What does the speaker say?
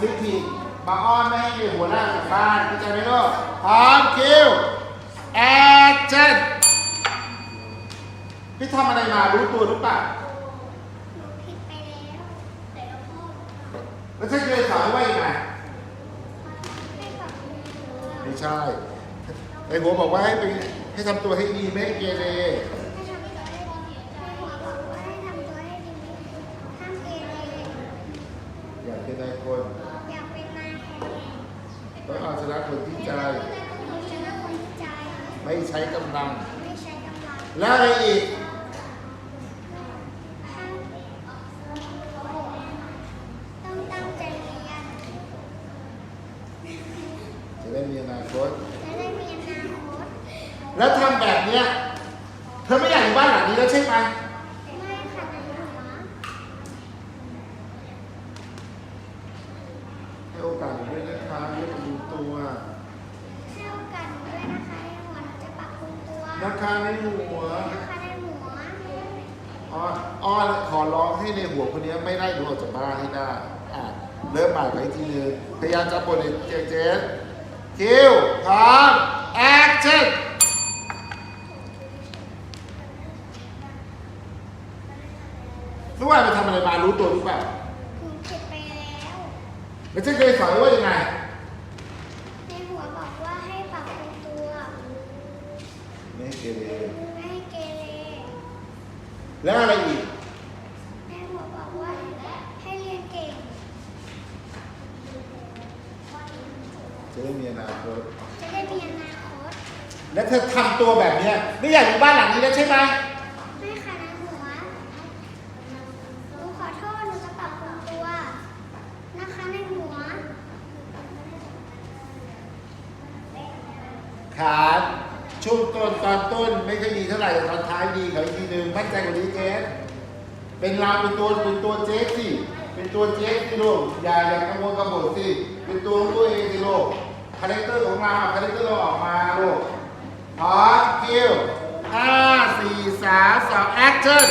ซิทีมาอ้อนไม่ให้หัวหน้ากลับบ้านเข้าใจไหมลูกพร้อมคิวแอคชั่นพี่ทำอะไรมารู้ตัวหรือเปล่าหนูผิดไปแล้วแต่เราพ่อแล้วฉันเคยสอนว่ายังไงให้ปรับปรุงตัวไม่ใช่ไอ้หัวบอกว่าให้ไปให้ทำตัวให้ดีไม่ให้เกเร ให้ทำตัวให้ดีให้หัวบอกว่าให้ทำตัวให้ดีห้ามเกเร อย่าเป็นนายคน อยากเป็นนายแทนต้องเอาชนะคนที่ใจหนูชนะคนที่ใจ ไม่ใช้กำลัง ไม่ใช้กำลัง แล้วอะไรอีกห้ามต้องตั้งใจเรียน จะได้มีอนาคต จะได้มีอนาคต แล้วทำแบบเนี้ย เธอไม่อยากอยู่บ้านหลังนี้แล้วใช่ไหมไม่ขัดหัว ให้โอกาสผมด้วยนะคะเรื่องดูตัวให้โอกาสหนูด้วยนะคะให้หัวหนูจะปรับปรุงตัวนะคะในหัวนะคะในหัวอ้อนอ้อนขอร้องให้ในหัวคนนี้ไม่ได้ดูออกจากบ้านให้ได้อะเริ่มใหม่ไปทีนึงพยายามจะบทเจเจสคิวพร้อมแอคชั่นรู้ว่าไปทำอะไรมารู้ตัวหรือเปล่า หนูผิดไปแล้ว แล้วฉันเคยสอนว่ายังไง ในหัวบอกว่าให้ปรับปรุงตัว ไม่ให้เกเรไม่ให้เกเรแล้วอะไรอีก ในหัวบอกว่าให้เรียนเก่ง จะได้มีอนาคตจะได้มีอนาคต และเธอทำตัวแบบเนี้ยไม่อยากอยู่บ้านหลังนี้แล้วใช่ไหมไม่ค่ะในหัวหนูขอโทษหนูจะปรับปรุงตัว นะคะในหัว ขาช่วงต้นตอนต้นไม่ค่อยดีเท่าไหร่แต่ตอนท้ายดีเขาอีกทีหนึ่งมั่นใจกว่านี้เจ๊เป็นเราเป็นตัวเป็นตัวเจ๊สิเป็นตัวเจ๊สิลูกอย่าอย่ากังวลกังวลสิเป็นตัวของตัวเองสิลูกคาแรคเตอร์ของเราคาแรคเตอร์เราออกมาลูกพร้อมคิวห้าสี่สามสองแอคชั่น